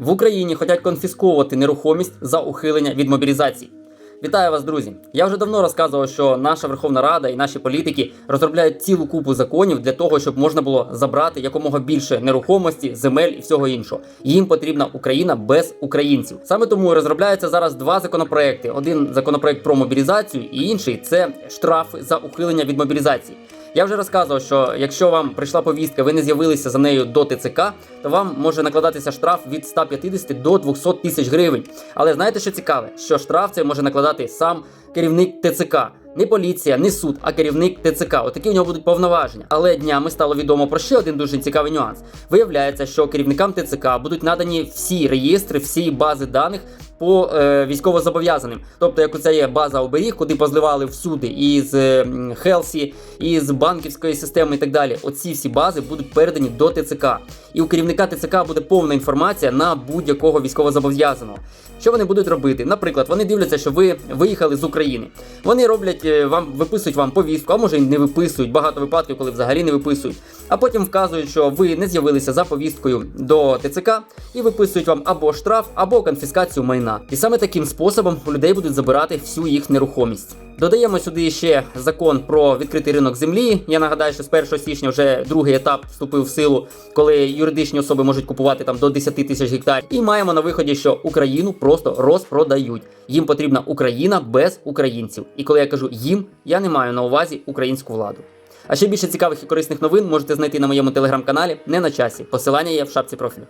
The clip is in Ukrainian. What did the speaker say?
В Україні хочуть конфісковувати нерухомість за ухилення від мобілізації. Вітаю вас, друзі! Я вже давно розказував, що наша Верховна Рада і наші політики розробляють цілу купу законів для того, щоб можна було забрати якомога більше нерухомості, земель і всього іншого. Їм потрібна Україна без українців. Саме тому розробляються зараз два законопроекти: один законопроект про мобілізацію, і інший це штрафи за ухилення від мобілізації. Я вже розказував, що якщо вам прийшла повістка, ви не з'явилися за нею до ТЦК, то вам може накладатися штраф від 150 до 200 тисяч гривень. Але знаєте, що цікаве? Що штраф цей може накладати сам керівник ТЦК. Не поліція, не суд, а керівник ТЦК. Отакі у нього будуть повноваження. Але днями стало відомо про ще один дуже цікавий нюанс. Виявляється, що керівникам ТЦК будуть надані всі реєстри, всі бази даних по е, військовозобов'язаним. Тобто, як оце є база оберіг, куди позливали всюди, із е, Хелсі, із банківської системи і так далі. Оці всі бази будуть передані до ТЦК. І у керівника ТЦК буде повна інформація на будь-якого військовозобов'язаного. Що вони будуть робити? Наприклад, вони дивляться, що ви виїхали з України. Вони роблять е, вам, виписують вам повістку, а може й не виписують. Багато випадків, коли взагалі не виписують. А потім вказують, що ви не з'явилися за повісткою до ТЦК і виписують вам або штраф, або конфіскацію майна. І саме таким способом у людей будуть забирати всю їх нерухомість. Додаємо сюди ще закон про відкритий ринок землі. Я нагадаю, що з 1 січня вже другий етап вступив в силу, коли юридичні особи можуть купувати там до 10 тисяч гектарів. І маємо на виході, що Україну просто розпродають. Їм потрібна Україна без українців. І коли я кажу їм, я не маю на увазі українську владу. А ще більше цікавих і корисних новин можете знайти на моєму телеграм-каналі не на часі. Посилання є в шапці профілю.